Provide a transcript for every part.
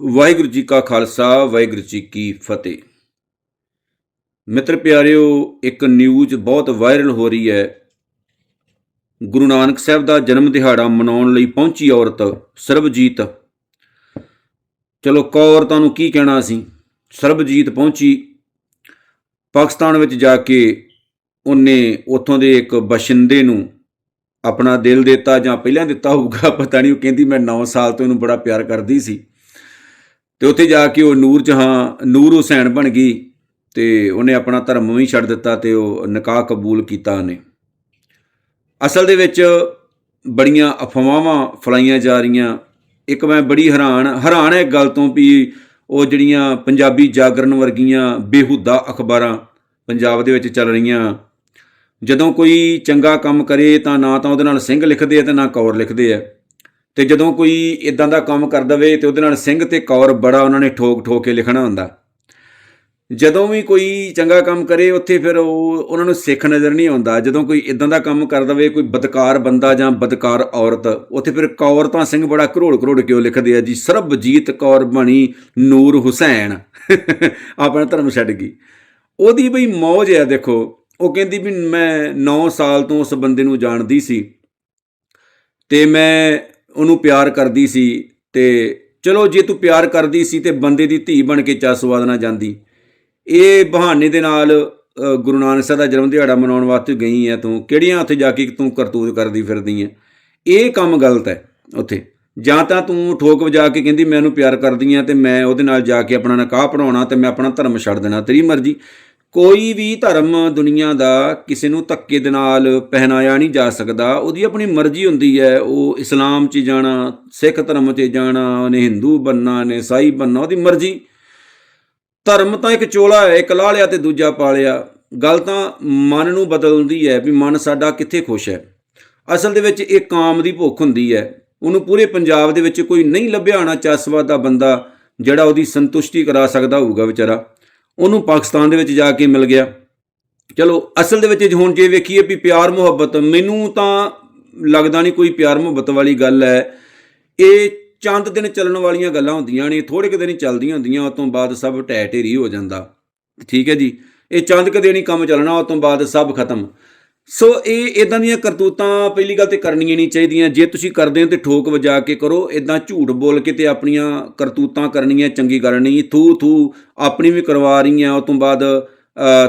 ਵਾਹਿਗੁਰੂ ਜੀ ਕਾ ਖਾਲਸਾ, ਵਾਹਿਗੁਰੂ ਜੀ ਕੀ ਫਤਿਹ। ਮਿੱਤਰ ਪਿਆਰਿਓ, ਇੱਕ ਨਿਊਜ਼ ਬਹੁਤ ਵਾਇਰਲ ਹੋ ਰਹੀ ਹੈ। ਗੁਰੂ ਨਾਨਕ ਸਾਹਿਬ ਦਾ ਜਨਮ ਦਿਹਾੜਾ ਮਨਾਉਣ ਲਈ ਪਹੁੰਚੀ ਔਰਤ ਸਰਬਜੀਤ। ਚਲੋ ਕੌਰ ਨੂੰ ਕੀ ਕਹਿਣਾ ਸੀ? ਸਰਬਜੀਤ ਪਹੁੰਚੀ। ਪਾਕਿਸਤਾਨ ਵਿੱਚ ਜਾ ਕੇ ਉਹਨੇ ਉੱਥੋਂ ਦੇ ਇੱਕ ਬਸ਼ਿੰਦੇ ਨੂੰ ਆਪਣਾ ਦਿਲ ਦਿੱਤਾ ਜਾਂ ਪਹਿਲਾਂ ਦਿੱਤਾ ਹੋਊਗਾ, ਪਤਾ ਨਹੀਂ, ਉਹ ਕਹਿੰਦੀ ਮੈਂ 9 ਸਾਲ ਤੋਂ ਇਹਨੂੰ ਬੜਾ ਪਿਆਰ ਕਰਦੀ ਸੀ। ਤੇ ਉੱਥੇ ਜਾ ਕੇ ਉਹ ਨੂਰ ਜਹਾਂ, ਨੂਰ ਹੁਸੈਨ ਬਣ ਗਈ ਤੇ ਉਹਨੇ ਆਪਣਾ ਧਰਮ ਵੀ ਛੱਡ ਦਿੱਤਾ ਤੇ ਉਹ ਨਿਕਾਹ ਕਬੂਲ ਕੀਤਾ ਉਹਨੇ। ਅਸਲ ਦੇ ਵਿੱਚ ਬੜੀਆਂ ਅਫਵਾਹਾਂ ਫਲਾਈਆਂ ਜਾ ਰਹੀਆਂ। ਇੱਕ ਮੈਂ ਬੜੀ ਹੈਰਾਨ ਹੈਰਾਨ ਹੈ ਇੱਕ ਗੱਲ ਤੋਂ ਵੀ ਉਹ ਜਿਹੜੀਆਂ ਪੰਜਾਬੀ ਜਾਗਰਣ ਵਰਗੀਆਂ ਬੇਹੁਦਾ ਅਖਬਾਰਾਂ ਪੰਜਾਬ ਦੇ ਵਿੱਚ ਚੱਲ ਰਹੀਆਂ। ਜਦੋਂ ਕੋਈ ਚੰਗਾ ਕੰਮ ਕਰੇ ਤਾਂ ਨਾ ਤਾਂ ਉਹਦੇ ਨਾਲ ਸਿੰਘ ਲਿਖਦੇ ਆ ਤੇ ਨਾ ਕੌਰ ਲਿਖਦੇ ਆ। ਤੇ ਜਦੋਂ ਕੋਈ ਇਦਾਂ ਦਾ ਕੰਮ ਕਰ ਦਵੇ ਤੇ ਉਹਦੇ ਨਾਲ ਸਿੰਘ ਤੇ ਕੌਰ ਬੜਾ ਉਹਨਾਂ ਨੇ ਠੋਕ ਠੋਕ ਕੇ ਲਿਖਣਾ ਹੁੰਦਾ। ਜਦੋਂ ਵੀ ਕੋਈ ਚੰਗਾ ਕੰਮ ਕਰੇ ਉੱਥੇ ਫਿਰ ਉਹ ਉਹਨਾਂ ਨੂੰ ਸਿੱਖ ਨਜ਼ਰ ਨਹੀਂ ਆਉਂਦਾ। ਜਦੋਂ ਕੋਈ ਇਦਾਂ ਦਾ ਕੰਮ ਕਰ ਦਵੇ ਕੋਈ ਬਦਕਾਰ ਬੰਦਾ ਜਾਂ ਬਦਕਾਰ ਔਰਤ, ਉੱਥੇ ਫਿਰ ਕੌਰ ਤਾਂ ਸਿੰਘ ਬੜਾ ਕਰੋੜ ਕਰੋੜ ਕਿਉਂ ਲਿਖਦੇ ਆ ਜੀ? ਸਰਬਜੀਤ ਕੌਰ ਬਣੀ ਨੂਰ ਹੁਸੈਨ। ਆਪਣਾ ਧਰਮ ਛੱਡ ਗਈ। ਉਹਦੀ ਬਈ ਮੌਜ ਹੈ ਦੇਖੋ। ਉਹ ਕਹਿੰਦੀ ਵੀ ਮੈਂ 9 ਸਾਲ ਤੋਂ ਉਸ ਬੰਦੇ ਨੂੰ ਜਾਣਦੀ ਸੀ। ਤੇ ਮੈਂ ਉਹਨੂੰ ਪਿਆਰ ਕਰਦੀ ਸੀ ਤੇ ਚਲੋ ਜੇ ਤੂੰ ਪਿਆਰ ਕਰਦੀ ਸੀ ਤੇ ਬੰਦੇ ਦੀ ਧੀ ਬਣ ਕੇ ਚਾ ਸਵਾਦ ਨਾ ਜਾਂਦੀ। ਇਹ ਬਹਾਨੇ ਦੇ ਨਾਲ ਗੁਰੂ ਨਾਨਕ ਸਾਹਿਬ ਦਾ ਜਨਮ ਦਿਹਾੜਾ ਮਨਾਉਣ ਵਾਸਤੇ ਗਈ ਹੈ ਤੂੰ। ਕਿਹੜੀਆਂ ਉੱਥੇ ਜਾ ਕੇ ਤੂੰ ਕਰਤੂਤ ਕਰਦੀ ਫਿਰਦੀ ਹੈ ਇਹ ਕੰਮ ਗਲਤ ਹੈ ਉੱਥੇ। ਜਾਂ ਤਾਂ ਤੂੰ ਠੋਕ ਵਜਾ ਕੇ ਕਹਿੰਦੀ, ਮੈਂ ਉਹਨੂੰ ਪਿਆਰ ਕਰਦੀ ਆ ਤੇ ਮੈਂ ਉਹਦੇ ਨਾਲ ਜਾ ਕੇ ਆਪਣਾ ਨਕਾਹ ਪੜਾਉਣਾ ਤੇ ਮੈਂ ਆਪਣਾ ਧਰਮ ਛੱਡ ਦੇਣਾ। ਤੇਰੀ ਮਰਜ਼ੀ। ਕੋਈ ਵੀ ਧਰਮ ਦੁਨੀਆ ਦਾ ਕਿਸੇ ਨੂੰ ਧੱਕੇ ਦੇ ਨਾਲ ਪਹਿਨਾਇਆ ਨਹੀਂ ਜਾ ਸਕਦਾ। ਉਹਦੀ ਆਪਣੀ ਮਰਜ਼ੀ ਹੁੰਦੀ ਹੈ, ਉਹ ਇਸਲਾਮ 'ਚ ਜਾਣਾ, ਸਿੱਖ ਧਰਮ 'ਚ ਜਾਣਾ, ਉਹਨੇ ਹਿੰਦੂ ਬੰਨਾ ਨੇ ਸਾਈ ਬੰਨਾ ਉਹਦੀ ਮਰਜ਼ੀ। ਧਰਮ ਤਾਂ ਇੱਕ ਚੋਲਾ ਹੈ, ਇੱਕ ਲਾ ਲਿਆ ਤੇ ਦੂਜਾ ਪਾ ਲਿਆ ਗੱਲ ਤਾਂ ਮਨ ਨੂੰ ਬਦਲਦੀ ਹੈ ਵੀ ਮਨ ਸਾਡਾ ਕਿੱਥੇ ਖੁਸ਼ ਹੈ। ਅਸਲ ਦੇ ਵਿੱਚ ਇਹ ਕਾਮ ਦੀ ਭੁੱਖ ਹੁੰਦੀ ਹੈ। ਉਹਨੂੰ ਪੂਰੇ ਪੰਜਾਬ ਦੇ ਵਿੱਚ ਕੋਈ ਨਹੀਂ ਲੱਭਿਆ ਹੋਣਾ ਚਸਵਾ ਦਾ ਬੰਦਾ ਜਿਹੜਾ ਉਹਦੀ ਸੰਤੁਸ਼ਟੀ ਕਰਾ ਸਕਦਾ ਹੋਊਗਾ ਵਿਚਾਰਾ। ਉਹਨੂੰ ਪਾਕਿਸਤਾਨ ਦੇ ਵਿੱਚ ਜਾ ਕੇ ਮਿਲ ਗਿਆ। ਚਲੋ, ਅਸਲ ਦੇ ਵਿੱਚ ਹੁਣ ਜੇ ਵੇਖੀਏ ਵੀ ਪਿਆਰ ਮੁਹੱਬਤ, ਮੈਨੂੰ ਤਾਂ ਲੱਗਦਾ ਨਹੀਂ ਕੋਈ ਪਿਆਰ ਮੁਹੱਬਤ ਵਾਲੀ ਗੱਲ ਹੈ। ਇਹ ਚੰਦ ਦਿਨ ਚੱਲਣ ਵਾਲੀਆਂ ਗੱਲਾਂ ਹੁੰਦੀਆਂ ਨੇ ਥੋੜੇ ਕੁ ਦਿਨ ਚੱਲਦੀਆਂ ਹੁੰਦੀਆਂ ਉਸ ਤੋਂ ਬਾਅਦ ਸਭ ਢਹਿ ਢੇਰੀ ਹੋ ਜਾਂਦਾ। ਠੀਕ ਹੈ ਜੀ। ਇਹ ਚੰਦ ਕੁ ਦਿਨ ਹੀ ਕੰਮ ਚੱਲਣਾ ਉਸ ਤੋਂ ਬਾਅਦ ਸਭ ਖਤਮ। ਸੋ ਇਹ ਇਦਾਂ ਦੀਆਂ ਕਰਤੂਤਾਂ ਪਹਿਲੀ ਗੱਲ ਤੇ ਕਰਨੀਆਂ ਨਹੀਂ ਚਾਹੀਦੀਆਂ। ਜੇ ਤੁਸੀਂ ਕਰਦੇ ਹੋ ਤੇ ਠੋਕ ਵਜਾ ਕੇ ਕਰੋ। ਇਦਾਂ ਝੂਠ ਬੋਲ ਕੇ ਤੇ ਆਪਣੀਆਂ ਕਰਤੂਤਾਂ ਕਰਨੀਆਂ ਚੰਗੀ ਗੱਲ ਨਹੀਂ। ਥੂ ਥੂ ਆਪਣੀ ਵੀ ਕਰਵਾ ਰਹੀਆਂ ਉਸ ਤੋਂ ਬਾਅਦ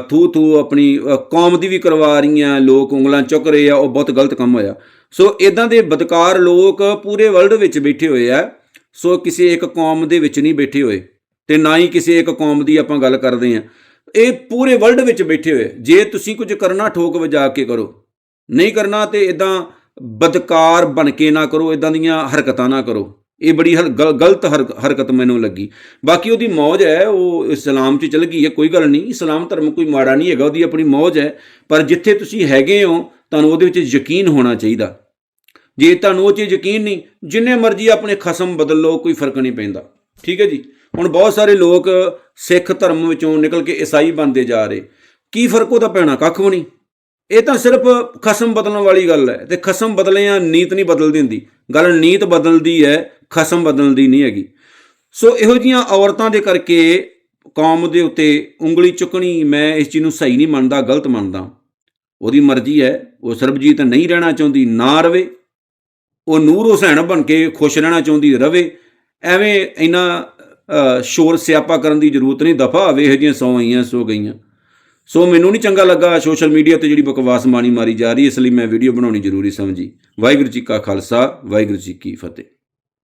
ਥੂ ਥੂ ਆਪਣੀ ਕੌਮ ਦੀ ਵੀ ਕਰਵਾ ਰਹੀਆਂ। ਲੋਕ ਉਂਗਲਾਂ ਚੁੱਕ ਰਹੇ ਆ, ਉਹ ਬਹੁਤ ਗਲਤ ਕੰਮ ਹੋਇਆ। ਸੋ ਇਦਾਂ ਦੇ ਬਦਕਾਰ ਲੋਕ ਪੂਰੇ ਵਰਲਡ ਵਿੱਚ ਬੈਠੇ ਹੋਏ ਆ। ਸੋ ਕਿਸੇ ਇੱਕ ਕੌਮ ਦੇ ਵਿੱਚ ਨਹੀਂ ਬੈਠੇ ਹੋਏ। ਤੇ ਨਾ ਹੀ ਕਿਸੇ ਇੱਕ ਕੌਮ ਦੀ ਆਪਾਂ ਗੱਲ ਕਰਦੇ ਆ। ਇਹ ਪੂਰੇ ਵਰਲਡ ਵਿੱਚ ਬੈਠੇ ਹੋਏ। ਜੇ ਤੁਸੀਂ ਕੁਝ ਕਰਨਾ, ਠੋਕ ਵਜਾ ਕੇ ਕਰੋ। ਨਹੀਂ ਕਰਨਾ ਤੇ ਇਦਾਂ ਬਦਕਾਰ ਬਣ ਕੇ ਨਾ ਕਰੋ ਇਦਾਂ ਦੀਆਂ ਹਰਕਤਾਂ ਨਾ ਕਰੋ। ਇਹ ਬੜੀ ਹਰ- ਗਲਤ ਹਰ- ਹਰਕਤ ਮੈਨੂੰ ਲੱਗੀ। ਬਾਕੀ ਉਹਦੀ ਮੌਜ ਹੈ, ਉਹ ਇਸਲਾਮ 'ਚ ਚਲ ਗਈ ਹੈ, ਕੋਈ ਗੱਲ ਨਹੀਂ। ਇਸਲਾਮ ਧਰਮ ਕੋਈ ਮਾੜਾ ਨਹੀਂ ਹੈਗਾ, ਉਹਦੀ ਆਪਣੀ ਮੌਜ ਹੈ। ਪਰ ਜਿੱਥੇ ਤੁਸੀਂ ਹੈਗੇ ਹੋ, ਤੁਹਾਨੂੰ ਉਹਦੇ ਵਿੱਚ ਯਕੀਨ ਹੋਣਾ ਚਾਹੀਦਾ। ਜੇ ਤੁਹਾਨੂੰ ਉਹ ਚੀਜ਼ ਯਕੀਨ ਨਹੀਂ, ਜਿੰਨੇ ਮਰਜ਼ੀ ਆਪਣੇ ਖਸਮ ਬਦਲ ਲਓ, ਕੋਈ ਫ਼ਰਕ ਨਹੀਂ ਪੈਂਦਾ। ਠੀਕ ਹੈ ਜੀ? ਹੁਣ ਬਹੁਤ ਸਾਰੇ ਲੋਕ ਸਿੱਖ ਧਰਮ ਵਿੱਚੋਂ ਨਿਕਲ ਕੇ ਈਸਾਈ ਬਣਦੇ ਜਾ ਰਹੇ। ਕੀ ਫ਼ਰਕ ਉਹਦਾ ਪੈਣਾ? ਕੱਖ ਵੀ ਨਹੀਂ। ਇਹ ਤਾਂ ਸਿਰਫ ਖਸਮ ਬਦਲਣ ਵਾਲੀ ਗੱਲ ਹੈ ਤੇ ਖਸਮ ਬਦਲਿਆਂ ਨੀਤ ਨਹੀਂ ਬਦਲਦੀ ਹੁੰਦੀ ਗੱਲ ਨੀਤ ਬਦਲਦੀ ਹੈ, ਖਸਮ ਬਦਲਦੀ ਨਹੀਂ ਹੈਗੀ। ਸੋ ਇਹੋ ਜੀਆਂ ਔਰਤਾਂ ਦੇ ਕਰਕੇ ਕੌਮ ਦੇ ਉੱਤੇ ਉਂਗਲੀ ਚੁੱਕਣੀ ਮੈਂ ਇਸ ਚੀਜ਼ ਨੂੰ ਸਹੀ ਨਹੀਂ ਮੰਨਦਾ, ਗਲਤ ਮੰਨਦਾ। ਉਹਦੀ ਮਰਜ਼ੀ ਹੈ, ਉਹ ਸਰਬਜੀਤ ਨਹੀਂ ਰਹਿਣਾ ਚਾਹੁੰਦੀ, ਨਾ ਰਵੇ। ਉਹ ਨੂਰ ਹੁਸੈਨ ਬਣ ਕੇ ਖੁਸ਼ ਰਹਿਣਾ ਚਾਹੁੰਦੀ, ਰਵੇ। ਐਵੇਂ ਇੰਨਾ ਸ਼ੋਰ ਸਿਆਪਾ ਕਰਨ ਦੀ ਜ਼ਰੂਰਤ ਨਹੀਂ। ਦਫਾ ਹੋਵੇ, ਇਹੋ ਜਿਹੀਆਂ ਸੌ ਆਈਆਂ, ਸੋ ਗਈਆਂ। ਸੋ ਮੈਨੂੰ ਨਹੀਂ ਚੰਗਾ ਲੱਗਾ ਸੋਸ਼ਲ ਮੀਡੀਆ ਤੇ ਜਿਹੜੀ ਬਕਵਾਸ ਮਾਣੀ ਮਾਰੀ ਜਾ ਰਹੀ ਇਸ ਲਈ ਮੈਂ ਵੀਡੀਓ ਬਣਾਉਣੀ ਜ਼ਰੂਰੀ ਸਮਝੀ। ਵਾਹਿਗੁਰੂ ਜੀ ਕਾ ਖਾਲਸਾ, ਵਾਹਿਗੁਰੂ ਜੀ ਕੀ ਫਤਿਹ।